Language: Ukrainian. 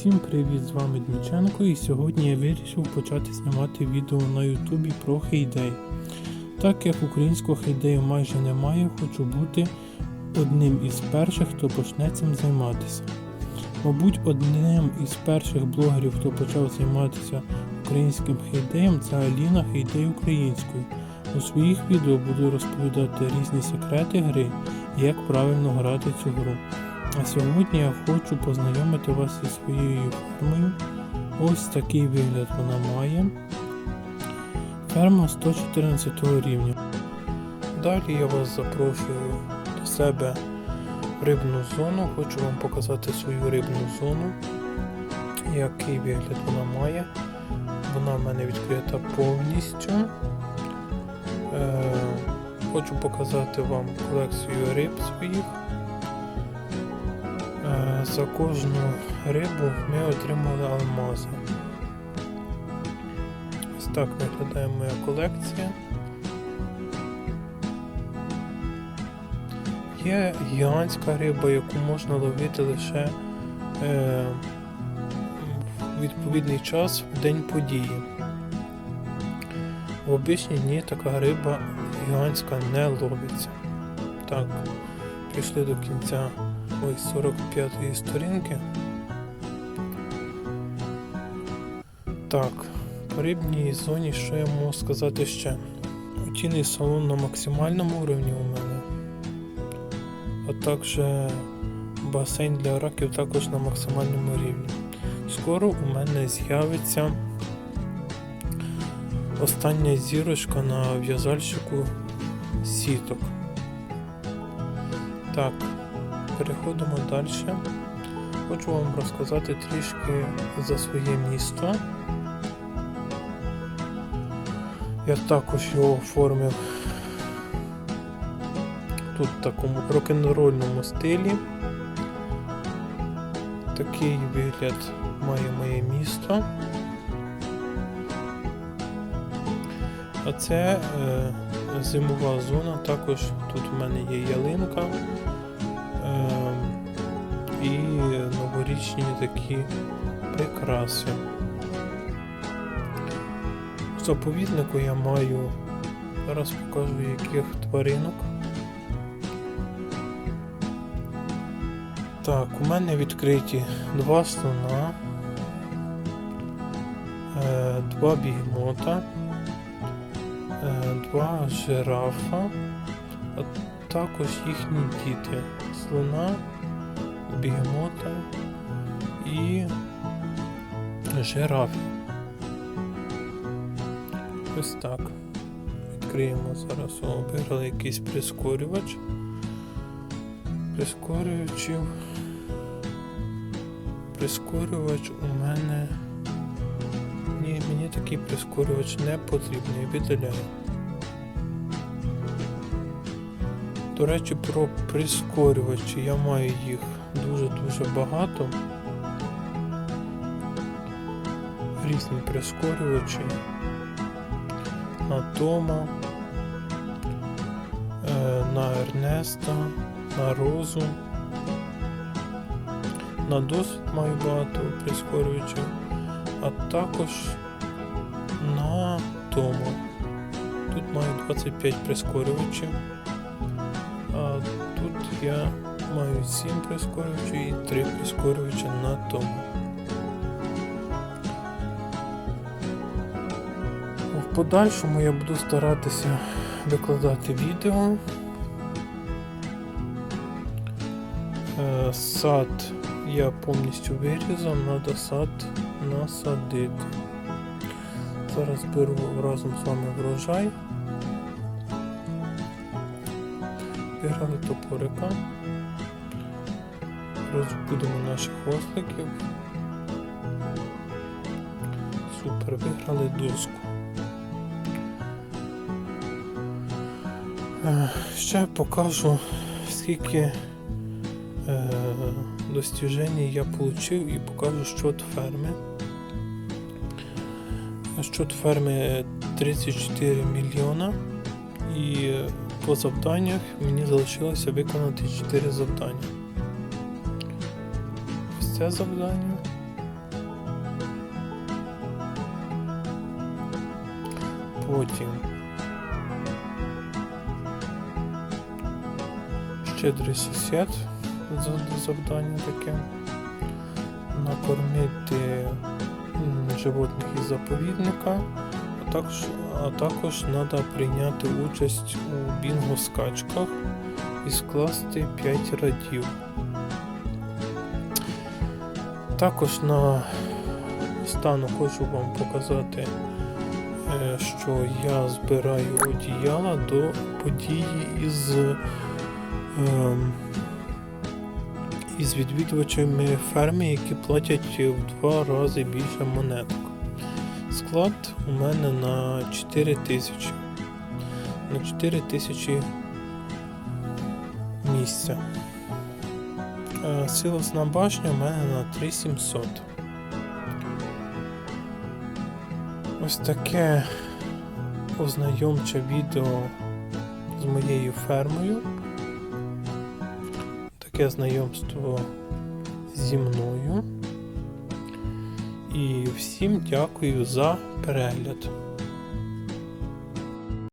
Всім привіт, з вами Дміченко і сьогодні я вирішив почати знімати відео на Ютубі про хейдей. Так як українського хейдею майже немає, хочу бути одним із перших, хто почне цим займатися. Мабуть, одним із перших блогерів, хто почав займатися українським хейдеєм, це Аліна Хейдей Українською. У своїх відео буду розповідати різні секрети гри і як правильно грати цю гру. А сьогодні я хочу познайомити вас зі своєю фермою. Ось такий вигляд вона має. Ферма 114 рівня. Далі я вас запрошую до себе в рибну зону. Хочу вам показати свою рибну зону, який вигляд вона має. Вона в мене відкрита повністю. Е, хочу показати вам колекцію риб своїх. За кожну рибу ми отримали алмази. Ось так виглядає моя колекція. Є гігантська риба, яку можна ловити лише е, в відповідний час в день події. В обичні дні така риба гігантська не ловиться. Так, прийшли до кінця ось 45-ї сторінки. Так, по рибній зоні що я можу сказати ще? Утіний салон на максимальному рівні у мене. А також басейн для раків також на максимальному рівні. Скоро у мене з'явиться остання зірочка на в'язальщику сіток. Так, переходимо далі. Хочу вам розказати трішки за своє місто. Я також його оформив тут в такому рок-н-рольному стилі. Такий вигляд має моє місто. А це е, зимова зона, також тут в мене є ялинка і новорічні такі прикраси. В заповіднику я маю, зараз покажу яких тваринок. Так, у мене відкриті два слона, е, два бігмота, е, два жирафа, а також їхні діти слона, бігмота і жирафи. Ось так. Відкриємо зараз. О, виграли якийсь прискорювач. Прискорювачів. Прискорювач у мене. Ні, мені такий прискорювач не потрібний, видаляю. До речі, про прискорювачі я маю їх дуже-дуже багато. Різні прискорювачі на Тома, е, на Ернеста, на Розу. На досвід маю багато прискорювачів, а також на Тома. Тут маю 25 прискорювачів, а тут я маю 7 прискорювачів і 3 прискорювача на Тома. В подальшому я буду старатися викладати відео. Е, Сад я повністю вирізав, треба сад насадити. Зараз беру разом з вами врожай. Виграли топорика. Розбудемо наших осликів. Супер, виграли доску. Е, Ще покажу, скільки е, достіжень я отримав і покажу щот ферми. Щот ферми 34 мільйона і по завданнях мені залишилося виконати 4 завдання це завдання. Потім щедрий сусід завдання таке. Накормити животних із заповідника, а також а також треба прийняти участь у бінго-скачках і скласти 5 радів. Також на стану хочу вам показати, е, що я збираю одіяла до події із, ем, із відвідувачами ферми, які платять в два рази більше монеток. Склад у мене на 4 тисячі. На 4 тисячі місця. Е, башня у мене на 3700. Ось таке ознайомче відео з моєю фермою. Таке знайомство зі мною. І всім дякую за перегляд.